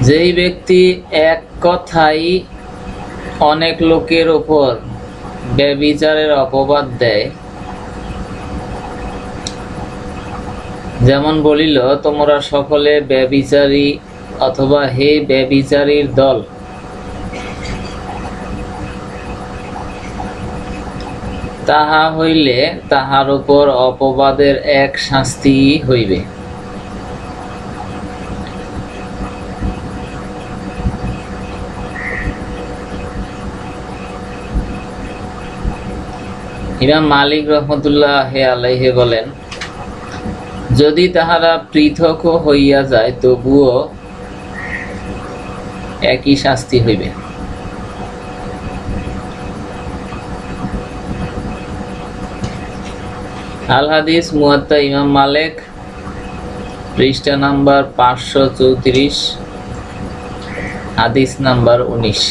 যেই ব্যক্তি এক কথাই অনেক লোকের ওপর ব্যবিচারের অপবাদ দেয়, যেমন বলিল, তোমরা সকলে ব্যবিচারী অথবা হে ব্যবিচারীর দল। তাহা হইলে তাহার উপর অপবাদের এক শাস্তি হইবে। ইমাম মালিক রহমতুল্লাহ আলাইহে বলেন, যদি তাহারা পৃথক হইয়া যায়, তবুও একই শাস্তি হইবে। আল হাদিস মুয়াত্তা ইমাম মালিক, পৃষ্ঠা নাম্বার পাঁচশো চৌত্রিশ, হাদিস নাম্বার উনিশ।